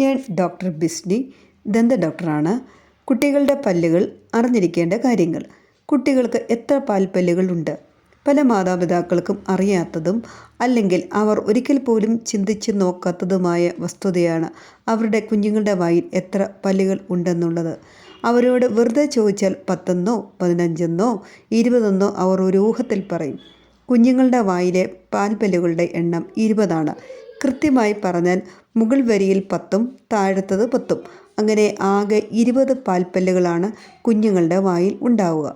ഞാൻ ഡോക്ടർ ബിസ്നി ദന്ത ഡോക്ടറാണ്. കുട്ടികളുടെ പല്ലുകൾ അറിഞ്ഞിരിക്കേണ്ട കാര്യങ്ങൾ. കുട്ടികൾക്ക് എത്ര പാൽപ്പല്ലുകളുണ്ട് പല മാതാപിതാക്കൾക്കും അറിയാത്തതും അല്ലെങ്കിൽ അവർ ഒരിക്കൽ പോലും ചിന്തിച്ച് നോക്കാത്തതുമായ വസ്തുതയാണ് അവരുടെ കുഞ്ഞുങ്ങളുടെ വായിൽ എത്ര പല്ലുകൾ ഉണ്ടെന്നുള്ളത്. അവരോട് വെറുതെ ചോദിച്ചാൽ പത്തെന്നോ പതിനഞ്ചെന്നോ ഇരുപതെന്നോ അവർ ഒരു ഊഹത്തിൽ പറയും. കുഞ്ഞുങ്ങളുടെ വായിലെ പാൽപ്പല്ലുകളുടെ എണ്ണം ഇരുപതാണ്. കൃത്യമായി പറഞ്ഞാൽ മുകൾ വരിയിൽ പത്തും താഴത്തത് പത്തും. അങ്ങനെ ആകെ ഇരുപത് പാൽപ്പല്ലുകളാണ് കുഞ്ഞുങ്ങളുടെ വായിൽ ഉണ്ടാവുക.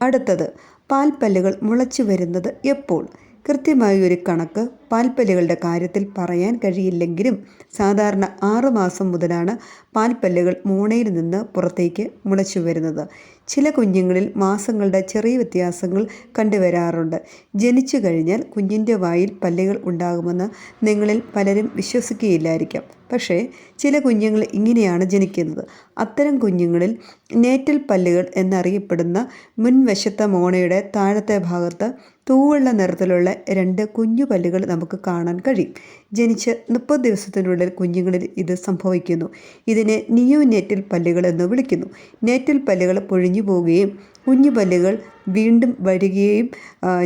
അടുത്തത് പാൽപ്പല്ലുകൾ മുളച്ചു വരുന്നത് എപ്പോൾ? കൃത്യമായ ഒരു കണക്ക് പാൽപ്പല്ലുകളുടെ കാര്യത്തിൽ പറയാൻ കഴിയില്ലെങ്കിലും സാധാരണ ആറുമാസം മുതലാണ് പാൽപ്പല്ലുകൾ മൂണയിൽ നിന്ന് പുറത്തേക്ക് മുളച്ചു വരുന്നത്. ചില കുഞ്ഞുങ്ങളിൽ മാസങ്ങളുടെ ചെറിയ വ്യത്യാസങ്ങൾ കണ്ടുവരാറുണ്ട്. ജനിച്ചു കഴിഞ്ഞാൽ കുഞ്ഞിന്റെ വായിൽ പല്ലുകൾ ഉണ്ടാകുമെന്ന് നിങ്ങളിൽ പലരും വിശ്വസിക്കുകയില്ലായിരിക്കാം. പക്ഷേ ചില കുഞ്ഞുങ്ങൾ ഇങ്ങനെയാണ് ജനിക്കുന്നത്. അത്തരം കുഞ്ഞുങ്ങളിൽ നേറ്റൽ പല്ലുകൾ എന്നറിയപ്പെടുന്ന മുൻവശത്തെ മോണയുടെ താഴത്തെ ഭാഗത്ത് തൂവുള്ള നിറത്തിലുള്ള രണ്ട് കുഞ്ഞു പല്ലുകൾ നമുക്ക് കാണാൻ കഴിയും. ജനിച്ച് മുപ്പത് ദിവസത്തിനുള്ളിൽ കുഞ്ഞുങ്ങളിൽ ഇത് സംഭവിക്കുന്നു. ഇതിനെ നിയോനേറ്റൽ പല്ലുകൾ എന്ന് വിളിക്കുന്നു. നേറ്റൽ പല്ലുകൾ പൊഴിഞ്ഞു പോവുകയും കുഞ്ഞു പല്ലുകൾ വീണ്ടും വരികയും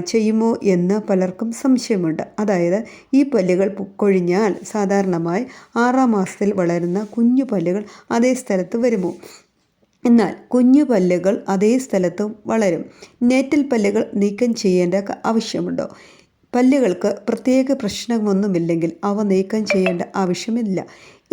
ചെയ്യുമോ എന്ന് പലർക്കും സംശയമുണ്ട്. അതായത് ഈ പല്ലുകൾ കൊഴിഞ്ഞാൽ സാധാരണമായി ആറാം മാസത്തിൽ വളരുന്ന കുഞ്ഞു പല്ലുകൾ അതേ സ്ഥലത്ത് വരുമോ? എന്നാൽ കുഞ്ഞു പല്ലുകൾ അതേ സ്ഥലത്തും വളരും. നേറ്റൽ പല്ലുകൾ നീക്കം ചെയ്യേണ്ട ആവശ്യമുണ്ടോ? പല്ലുകൾക്ക് പ്രത്യേക പ്രശ്നമൊന്നുമില്ലെങ്കിൽ അവ നീക്കം ചെയ്യേണ്ട ആവശ്യമില്ല.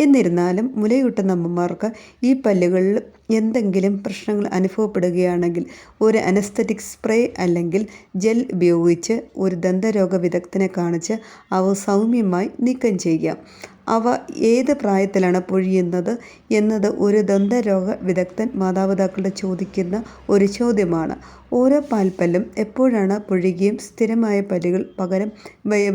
എന്നിരുന്നാലും മുലയൂട്ടുന്ന അമ്മമാർക്ക് ഈ പല്ലുകളിൽ എന്തെങ്കിലും പ്രശ്നങ്ങൾ അനുഭവപ്പെടുകയാണെങ്കിൽ ഒരു അനസ്തറ്റിക് സ്പ്രേ അല്ലെങ്കിൽ ജെൽ ഉപയോഗിച്ച് ഒരു ദന്തരോഗ വിദഗ്ധനെ കാണിച്ച് അവ സൗമ്യമായി നീക്കം ചെയ്യാം. അവ ഏത് പ്രായത്തിലാണ് പൊഴിയുന്നത് എന്നത് ഒരു ദന്തരോഗ വിദഗ്ധൻ മാതാപിതാക്കളുടെ ചോദിക്കുന്ന ഒരു ചോദ്യമാണ്. ഓരോ പാൽപ്പല്ലും എപ്പോഴാണ് പൊഴിയുകയും സ്ഥിരമായ പല്ലുകൾ പകരം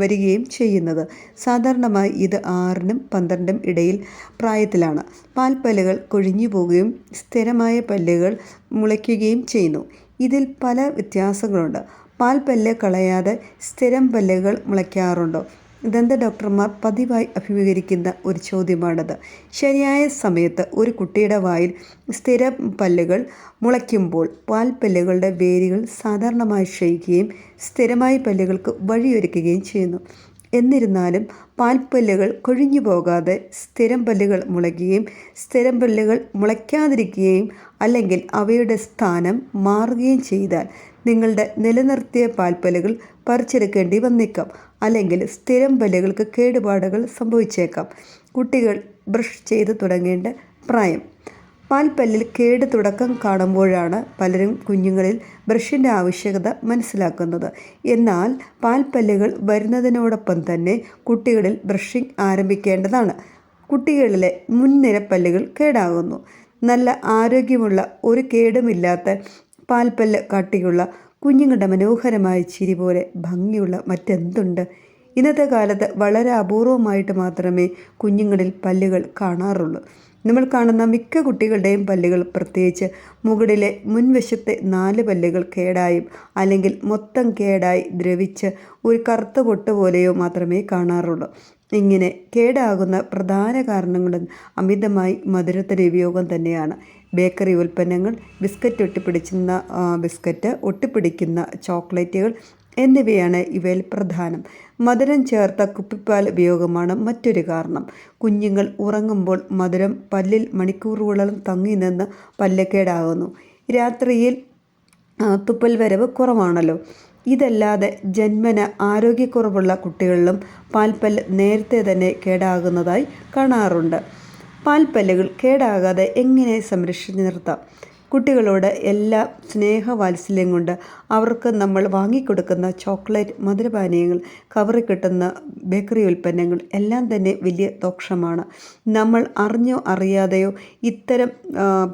വരികയും ചെയ്യുന്നത്? സാധാരണമായി ഇത് ആറിനും പന്ത്രണ്ടും ഇടയിൽ പ്രായത്തിലാണ്. പാൽപ്പല്ലുകൾ കൊഴിഞ്ഞു പോവുകയും സ്ഥിരമായ പല്ലുകൾ മുളയ്ക്കുകയും ചെയ്യുന്നു. ഇതിൽ പല വ്യത്യാസങ്ങളുണ്ട്. പാൽപ്പല്ല് കളയാതെ സ്ഥിരം പല്ലുകൾ മുളയ്ക്കാറുണ്ടോ? ദന്ത ഡോക്ടർമാർ പതിവായി അഭിമുഖീകരിക്കുന്ന ഒരു ചോദ്യമാണത്. ശരിയായ സമയത്ത് ഒരു കുട്ടിയുടെ വായിൽ സ്ഥിര പല്ലുകൾ മുളയ്ക്കുമ്പോൾ പാൽപ്പല്ലുകളുടെ വേരുകൾ സാധാരണമായി ക്ഷയിക്കുകയും സ്ഥിരമായി പല്ലുകൾക്ക് വഴിയൊരുക്കുകയും ചെയ്യുന്നു. എന്നിരുന്നാലും പാൽപ്പല്ലുകൾ കൊഴിഞ്ഞു പോകാതെ സ്ഥിരം പല്ലുകൾ മുളയ്ക്കുകയും സ്ഥിരം പല്ലുകൾ മുളയ്ക്കാതിരിക്കുകയും അല്ലെങ്കിൽ അവയുടെ സ്ഥാനം മാറുകയും ചെയ്താൽ നിങ്ങളുടെ നിലനിർത്തിയ പാൽപ്പലുകൾ പറിച്ചെടുക്കേണ്ടി വന്നേക്കാം. അല്ലെങ്കിൽ സ്ഥിരം പല്ലുകൾക്ക് കേടുപാടുകൾ സംഭവിച്ചേക്കാം. കുട്ടികൾ ബ്രഷ് ചെയ്ത് തുടങ്ങേണ്ട പ്രായം. പാൽപ്പല്ലിൽ കേട് തുടക്കം കാണുമ്പോഴാണ് പലരും കുഞ്ഞുങ്ങളിൽ ബ്രഷിന്റെ ആവശ്യകത മനസ്സിലാക്കുന്നത്. എന്നാൽ പാൽപ്പല്ലുകൾ വരുന്നതിനോടൊപ്പം തന്നെ കുട്ടികളിൽ ബ്രഷിംഗ് ആരംഭിക്കേണ്ടതാണ്. കുട്ടികളിലെ മുൻനിര പല്ലുകൾ കേടാകുന്നു. നല്ല ആരോഗ്യമുള്ള ഒരു കേടുമില്ലാത്ത പാൽപ്പല്ല് കട്ടിയുള്ള കുഞ്ഞുങ്ങളുടെ മനോഹരമായ ചിരി പോലെ ഭംഗിയുള്ള മറ്റെന്തുണ്ട്? ഇന്നത്തെ കാലത്ത് വളരെ അപൂർവമായിട്ട് മാത്രമേ കുഞ്ഞുങ്ങളിൽ പല്ലുകൾ കാണാറുള്ളൂ. നമ്മൾ കാണുന്ന മിക്ക കുട്ടികളുടെയും പല്ലുകൾ പ്രത്യേകിച്ച് മുകളിലെ മുൻവശത്തെ നാല് പല്ലുകൾ കേടായും അല്ലെങ്കിൽ മൊത്തം കേടായി ദ്രവിച്ച് ഒരു കറുത്ത പൊട്ട് പോലെയോ മാത്രമേ കാണാറുള്ളൂ. ഇങ്ങനെ കേടാകുന്ന പ്രധാന കാരണങ്ങളും അമിതമായി മധുരത്തിന്റെ ഉപയോഗം തന്നെയാണ്. ബേക്കറി ഉൽപ്പന്നങ്ങൾ ബിസ്ക്കറ്റ് ഒട്ടിപ്പിടിക്കുന്ന ബിസ്ക്കറ്റ് ഒട്ടിപ്പിടിക്കുന്ന ചോക്ലേറ്റുകൾ എന്നിവയാണ് ഇവയിൽ പ്രധാനം. മധുരം ചേർത്ത കുപ്പിപ്പാൽ ഉപയോഗമാണ് മറ്റൊരു കാരണം. കുഞ്ഞുങ്ങൾ ഉറങ്ങുമ്പോൾ മധുരം പല്ലിൽ മണിക്കൂറുകളോളം തങ്ങി നിന്ന് പല്ലക്കേടാകുന്നു. രാത്രിയിൽ തുപ്പൽ വരവ് കുറവാണല്ലോ. ഇതല്ലാതെ ജന്മന ആരോഗ്യക്കുറവുള്ള കുട്ടികളിലും പാൽപ്പല്ല് നേരത്തെ തന്നെ കേടാകുന്നതായി കാണാറുണ്ട്. പാൽപ്പല്ലുകൾ കേടാകാതെ എങ്ങനെ സംരക്ഷിച്ച് നിർത്താം? കുട്ടികളോട് എല്ലാ സ്നേഹവാത്സല്യം കൊണ്ട് അവർക്ക് നമ്മൾ വാങ്ങിക്കൊടുക്കുന്ന ചോക്ലേറ്റ് മധുരപാനീയങ്ങൾ കവറി കിട്ടുന്ന ബേക്കറി ഉൽപ്പന്നങ്ങൾ എല്ലാം തന്നെ വലിയ ദോഷമാണ്. നമ്മൾ അറിഞ്ഞോ അറിയാതെയോ ഇത്തരം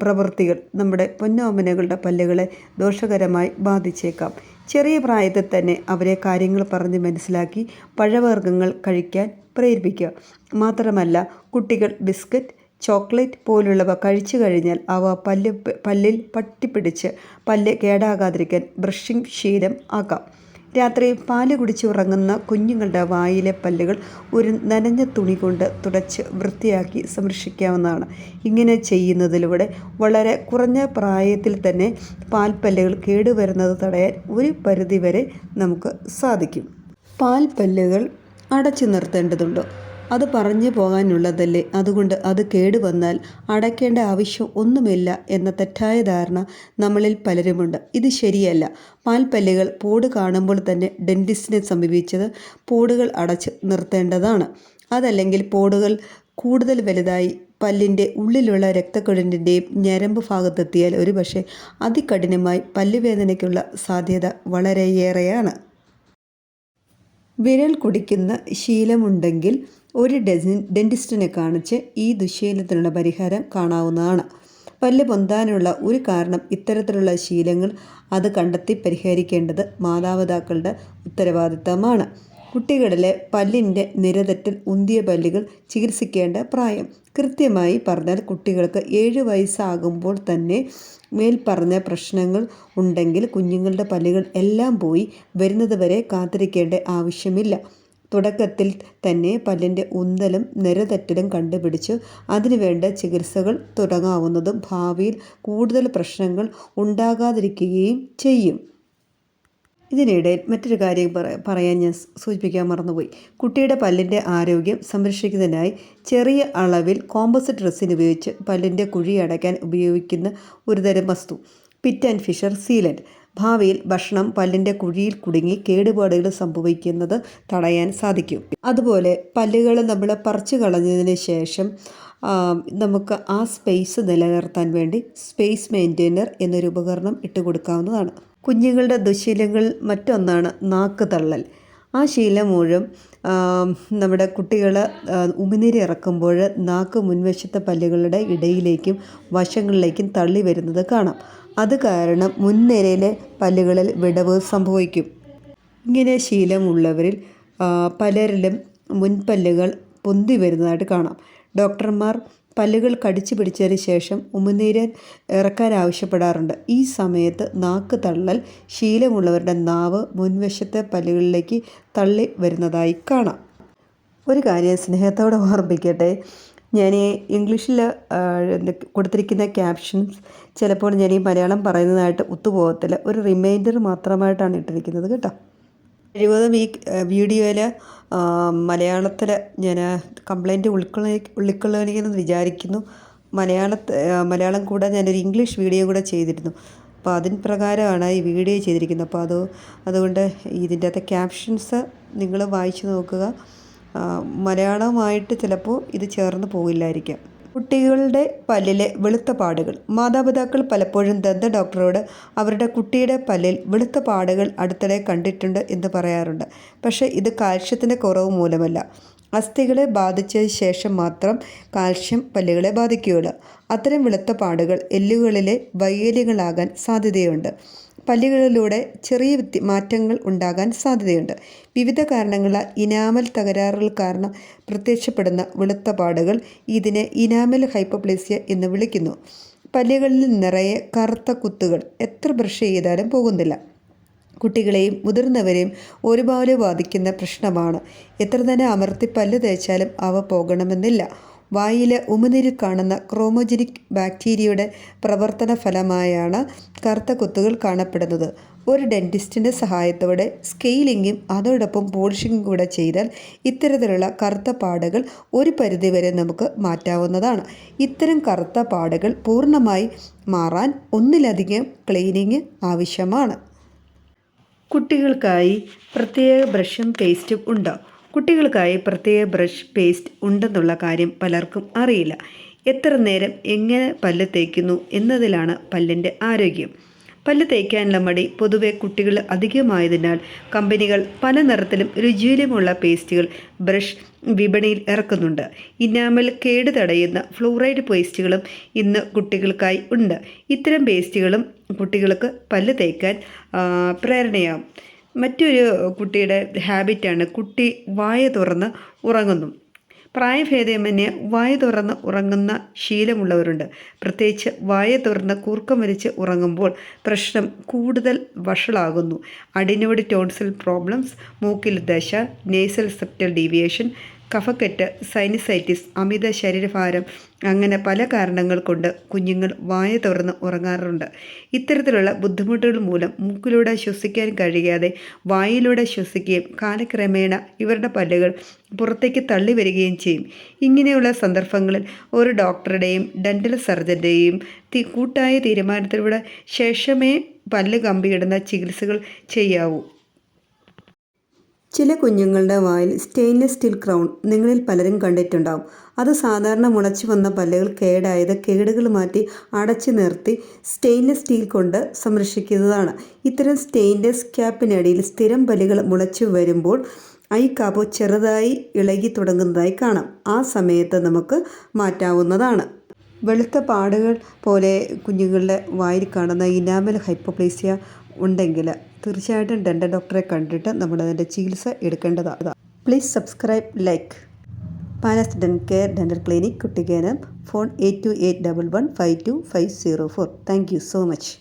പ്രവൃത്തികൾ നമ്മുടെ പൊന്നോമനകളുടെ പല്ലുകളെ ദോഷകരമായി ബാധിച്ചേക്കാം. ചെറിയ പ്രായത്തിൽ തന്നെ അവരെ കാര്യങ്ങൾ പറഞ്ഞ് മനസ്സിലാക്കി പഴവർഗങ്ങൾ കഴിക്കാൻ പ്രേരിപ്പിക്കുക. മാത്രമല്ല കുട്ടികൾ ബിസ്ക്കറ്റ് ചോക്ലേറ്റ് പോലുള്ളവ കഴിച്ചു കഴിഞ്ഞാൽ അവ പല്ല് പല്ലിൽ പട്ടിപ്പിടിച്ച് പല്ല് കേടാകാതിരിക്കാൻ ബ്രഷിംഗ് ശീലം ആക്കാം. രാത്രി പാൽ കുടിച്ചുറങ്ങുന്ന കുഞ്ഞുങ്ങളുടെ വായിലെ പല്ലുകൾ ഒരു നനഞ്ഞ തുണി കൊണ്ട് തുടച്ച് വൃത്തിയാക്കി സംരക്ഷിക്കാവുന്നതാണ്. ഇങ്ങനെ ചെയ്യുന്നതിലൂടെ വളരെ കുറഞ്ഞ പ്രായത്തിൽ തന്നെ പാൽപ്പല്ലുകൾ കേടുവരുന്നത് തടയാൻ ഒരു പരിധിവരെ നമുക്ക് സാധിക്കും. പാൽപ്പല്ലുകൾ അടച്ചു നിർത്തേണ്ടതുണ്ടോ. അത് പറഞ്ഞു പോകാനുള്ളതല്ലേ? അതുകൊണ്ട് അത് കേടുവന്നാൽ അടയ്ക്കേണ്ട ആവശ്യം ഒന്നുമില്ല എന്ന തെറ്റായ ധാരണ നമ്മളിൽ പലരുമുണ്ട്. ഇത് ശരിയല്ല. പാൽപ്പല്ലുകൾ പൂട് കാണുമ്പോൾ തന്നെ ഡെന്റിസ്റ്റിനെ സമീപിച്ചത് പൂടുകൾ അടച്ച് നിർത്തേണ്ടതാണ്. അതല്ലെങ്കിൽ പോടുകൾ കൂടുതൽ വലുതായി പല്ലിന്റെ ഉള്ളിലുള്ള രക്തക്കുഴലിന്റെയും ഞരമ്പ് ഭാഗത്തെത്തിയാൽ ഒരുപക്ഷെ അതികഠിനമായി പല്ലുവേദനയ്ക്കുള്ള സാധ്യത വളരെയേറെയാണ്. വിരൽ കുടിക്കുന്ന ശീലമുണ്ടെങ്കിൽ ഒരു ഡെസിൻ ഡെന്റിസ്റ്റിനെ കാണിച്ച് ഈ ദുശ്ശീലത്തിനുള്ള പരിഹാരം കാണാവുന്നതാണ്. പല്ല് പൊന്താനുള്ള ഒരു കാരണം ഇത്തരത്തിലുള്ള ശീലങ്ങൾ അത് കണ്ടെത്തി പരിഹരിക്കേണ്ടത് മാതാപിതാക്കളുടെ ഉത്തരവാദിത്തമാണ്. കുട്ടികളിലെ പല്ലിന്റെ നിരതെറ്റൽ ഉന്തിയ പല്ലുകൾ ചികിത്സിക്കേണ്ട പ്രായം. കൃത്യമായി പറഞ്ഞാൽ കുട്ടികൾക്ക് ഏഴ് വയസ്സാകുമ്പോൾ തന്നെ മേൽപ്പറഞ്ഞ പ്രശ്നങ്ങൾ ഉണ്ടെങ്കിൽ കുഞ്ഞുങ്ങളുടെ പല്ലുകൾ എല്ലാം പോയി വരുന്നത് വരെ കാത്തിരിക്കേണ്ട ആവശ്യമില്ല. തുടക്കത്തിൽ തന്നെ പല്ലിന്റെ ഉന്തലും നിരതെറ്റലും കണ്ടുപിടിച്ച് അതിനുവേണ്ട ചികിത്സകൾ തുടങ്ങാവുന്നതും ഭാവിയിൽ കൂടുതൽ പ്രശ്നങ്ങൾ ഉണ്ടാകാതിരിക്കുകയും ചെയ്യും. ഇതിനിടയിൽ മറ്റൊരു കാര്യം പറയാൻ ഞാൻ സൂചിപ്പിക്കാൻ മറന്നുപോയി. കുട്ടിയുടെ പല്ലിന്റെ ആരോഗ്യം സംരക്ഷിക്കുന്നതിനായി ചെറിയ അളവിൽ കോമ്പോസിറ്റ് റെസിൻ ഉപയോഗിച്ച് പല്ലിന്റെ കുഴി അടയ്ക്കാൻ ഉപയോഗിക്കുന്ന ഒരുതരം വസ്തു പിറ്റ് ആൻഡ് ഫിഷർ സീലന്റ് ഭാവിയിൽ ഭക്ഷണം പല്ലിന്റെ കുഴിയിൽ കുടുങ്ങി കേടുപാടുകൾ സംഭവിക്കുന്നത് തടയാൻ സാധിക്കും. അതുപോലെ പല്ലുകൾ നമ്മൾ പറിച്ചു കളഞ്ഞതിന് ശേഷം നമുക്ക് ആ സ്പേസ് നിലനിർത്താൻ വേണ്ടി സ്പേസ് മെയിന്റെയിനർ എന്നൊരു ഉപകരണം ഇട്ട് കൊടുക്കാവുന്നതാണ് കുഞ്ഞുങ്ങളുടെ ദുശീലങ്ങൾ മറ്റൊന്നാണ് നാക്ക് തള്ളൽ. ആ ശീലം മൂലം നമ്മുടെ കുട്ടികൾ ഉമിനീര് ഇറക്കുമ്പോൾ നാക്ക് മുൻവശത്തെ പല്ലുകളുടെ ഇടയിലേക്കും വശങ്ങളിലേക്കും തള്ളി വരുന്നത് കാണാം. അത് കാരണം മുൻനിരയിലെ പല്ലുകളിൽ വിടവ് സംഭവിക്കും. ഇങ്ങനെ ശീലമുള്ളവരിൽ പലരിലും മുൻപല്ലുകൾ പൊന്തി വരുന്നതായിട്ട് കാണാം. ഡോക്ടർമാർ പല്ലുകൾ കടിച്ചു പിടിച്ചതിന് ശേഷം ഉമിനീര് ഇറക്കാൻ ആവശ്യപ്പെടാറുണ്ട്. ഈ സമയത്ത് നാക്ക് തള്ളൽ ശീലമുള്ളവരുടെ നാവ് മുൻവശത്തെ പല്ലുകളിലേക്ക് തള്ളി വരുന്നതായി കാണാം. ഒരു കാര്യം സ്നേഹത്തോടെ ഓർമ്മിക്കട്ടെ. ഞാൻ ഇംഗ്ലീഷിൽ കൊടുത്തിരിക്കുന്ന ക്യാപ്ഷൻസ് ചിലപ്പോൾ ഞാൻ ഈ മലയാളം പറയുന്നതായിട്ട് ഒത്തുപോകത്തില്ല. ഒരു റിമൈൻഡർ മാത്രമായിട്ടാണ് ഇട്ടിരിക്കുന്നത് കേട്ടോ. കഴിവതും ഈ വീഡിയോയിൽ മലയാളത്തിൽ ഞാൻ കംപ്ലൈന്റ് ഉൾക്കൊള്ളി ഉൾക്കൊള്ളുകയെന്ന് വിചാരിക്കുന്നു. മലയാളത്ത് മലയാളം കൂടെ ഞാനൊരു ഇംഗ്ലീഷ് വീഡിയോ കൂടെ ചെയ്തിരുന്നു. അപ്പോൾ അതിന് പ്രകാരമാണ് ഈ വീഡിയോ ചെയ്തിരിക്കുന്നത്. അപ്പോൾ അത് അതുകൊണ്ട് ഇതിന്റെ അകത്തെ ക്യാപ്ഷൻസ് നിങ്ങൾ വായിച്ചു നോക്കുക. മലയാളമായിട്ട് ചിലപ്പോൾ ഇത് ചേർന്ന് പോകില്ലായിരിക്കാം. കുട്ടികളുടെ പല്ലിലെ വെളുത്ത പാടുകൾ. മാതാപിതാക്കൾ പലപ്പോഴും ദന്ത ഡോക്ടറോട് അവരുടെ കുട്ടിയുടെ പല്ലിൽ വെളുത്ത പാടുകൾ അടുത്തിടെ കണ്ടിട്ടുണ്ട് എന്ന് പറയാറുണ്ട്. പക്ഷേ ഇത് കാൽഷ്യത്തിന്റെ കുറവ് മൂലമല്ല. അസ്ഥികളെ ബാധിച്ചതിന് ശേഷം മാത്രം കാൽഷ്യം പല്ലുകളെ ബാധിക്കുകയുള്ളൂ. അത്തരം വെളുത്ത പാടുകൾ എല്ലുകളിലെ വൈകല്യങ്ങളാകാൻ സാധ്യതയുണ്ട്. പല്ലുകളിലൂടെ ചെറിയ മാറ്റങ്ങൾ ഉണ്ടാകാൻ സാധ്യതയുണ്ട്. വിവിധ കാരണങ്ങളാൽ ഇനാമൽ തകരാറുകൾ കാരണം പ്രത്യക്ഷപ്പെടുന്ന വെളുത്ത പാടുകൾ ഇതിനെ ഇനാമൽ ഹൈപ്പോപ്ലേസിയ എന്ന് വിളിക്കുന്നു. പല്ലുകളിൽ നിറയെ കറുത്ത കുത്തുകൾ എത്ര ബ്രഷ് ചെയ്താലും പോകുന്നില്ല. കുട്ടികളെയും മുതിർന്നവരെയും ഒരുപോലെ ബാധിക്കുന്ന പ്രശ്നമാണ്. എത്ര തന്നെ അമർത്തി പല്ല് തേച്ചാലും അവ പോകണമെന്നില്ല. വായിലെ ഉമിനീരിൽ കാണുന്ന ക്രോമോജനിക് ബാക്ടീരിയയുടെ പ്രവർത്തന ഫലമായാണ് കറുത്ത കുത്തുകൾ കാണപ്പെടുന്നത്. ഒരു ഡെന്റിസ്റ്റിന്റെ സഹായത്തോടെ സ്കെയിലിങ്ങും അതോടൊപ്പം പോളിഷിങ്ങും കൂടെ ചെയ്താൽ ഇത്തരത്തിലുള്ള കറുത്ത പാടുകൾ ഒരു പരിധിവരെ നമുക്ക് മാറ്റാവുന്നതാണ്. ഇത്തരം കറുത്ത പാടുകൾ പൂർണമായി മാറാൻ ഒന്നിലധികം ക്ലീനിങ് ആവശ്യമാണ്. കുട്ടികൾക്കായി പ്രത്യേക ബ്രഷും പേസ്റ്റും ഉണ്ടോ? കുട്ടികൾക്കായി പ്രത്യേക ബ്രഷ് പേസ്റ്റ് ഉണ്ടെന്നുള്ള കാര്യം പലർക്കും അറിയില്ല. എത്ര നേരം എങ്ങനെ പല്ല് തേക്കുന്നു എന്നതിലാണ് പല്ലിന്റെ ആരോഗ്യം. പല്ല് തേക്കാനുള്ള മടി പൊതുവെ കുട്ടികൾ അധികമായതിനാൽ കമ്പനികൾ പല നിറത്തിലും രുചിയിലുമുള്ള പേസ്റ്റുകൾ ബ്രഷ് വിപണിയിൽ ഇറക്കുന്നുണ്ട്. ഇനാമൽ കേട് തടയുന്ന ഫ്ലൂറൈഡ് പേസ്റ്റുകളും ഇന്ന് കുട്ടികൾക്കായി ഉണ്ട്. ഇത്തരം പേസ്റ്റുകളും കുട്ടികൾക്ക് പല്ല് തേക്കാൻ പ്രേരണയാവും. മറ്റൊരു കുട്ടിയുടെ ഹാബിറ്റാണ് കുട്ടി വായ തുറന്ന് ഉറങ്ങുന്നു. പ്രായഭേദമന്യേ വായ തുറന്ന് ഉറങ്ങുന്ന ശീലമുള്ളവരുണ്ട്. പ്രത്യേകിച്ച് വായ തുറന്ന് കൂർക്കം വലിച്ച് ഉറങ്ങുമ്പോൾ പ്രശ്നം കൂടുതൽ വഷളാകുന്നു. അഡിനോയിഡ് ടോൺസിൽ പ്രോബ്ലംസ് മൂക്കിൽ ദശ നേസൽ സെപ്റ്റൽ ഡീവിയേഷൻ കഫക്കെട്ട് സൈനസൈറ്റിസ് അമിത ശരീരഭാരം അങ്ങനെ പല കാരണങ്ങൾ കൊണ്ട് കുഞ്ഞുങ്ങൾ വായ തുറന്ന് ഉറങ്ങാറുണ്ട്. ഇത്തരത്തിലുള്ള ബുദ്ധിമുട്ടുകൾ മൂലം മൂക്കിലൂടെ ശ്വസിക്കാൻ കഴിയാതെ വായിലൂടെ ശ്വസിക്കുകയും കാലക്രമേണ ഇവരുടെ പല്ലുകൾ പുറത്തേക്ക് തള്ളി വരികയും ചെയ്യും. ഇങ്ങനെയുള്ള സന്ദർഭങ്ങളിൽ ഒരു ഡോക്ടറുടെയും ഡെന്റൽ സർജന്റെയും കൂട്ടായ തീരുമാനത്തിലൂടെ ശേഷമേ പല്ല് കമ്പിയിടുന്ന ചികിത്സകൾ ചെയ്യാവൂ. ചില കുഞ്ഞുങ്ങളുടെ വായിൽ സ്റ്റെയിൻലെസ് സ്റ്റീൽ ക്രൗൺ നിങ്ങളിൽ പലരും കണ്ടിട്ടുണ്ടാവും. അത് സാധാരണ മുളച്ചു വന്ന പല്ലുകൾ കേടായത് കേടുകൾ മാറ്റി അടച്ചു നിർത്തി സ്റ്റെയിൻലെസ് സ്റ്റീൽ കൊണ്ട് സംരക്ഷിക്കുന്നതാണ്. ഇത്തരം സ്റ്റെയിൻലെസ് ക്യാപ്പിനടിയിൽ സ്ഥിരം പല്ലുകൾ മുളച്ചു വരുമ്പോൾ ഐ കാപ്പ് ചെറുതായി ഇളകി തുടങ്ങുന്നതായി കാണാം. ആ സമയത്ത് നമുക്ക് മാറ്റാവുന്നതാണ്. വെളുത്ത പാടുകൾ പോലെ കുഞ്ഞുങ്ങളുടെ വായിൽ കാണുന്ന ഇനാമൽ ഹൈപ്പോപ്ലേസിയ ഉണ്ടെങ്കിൽ തീർച്ചയായിട്ടും ഡെന്റൽ ഡോക്ടറെ കണ്ടിട്ട് നമ്മൾ അതിന്റെ ചികിത്സ എടുക്കേണ്ടതാണ് please subscribe like Panas den care dental clinic Kuttikkanam phone eight two eight double one five two five zero four thank you so much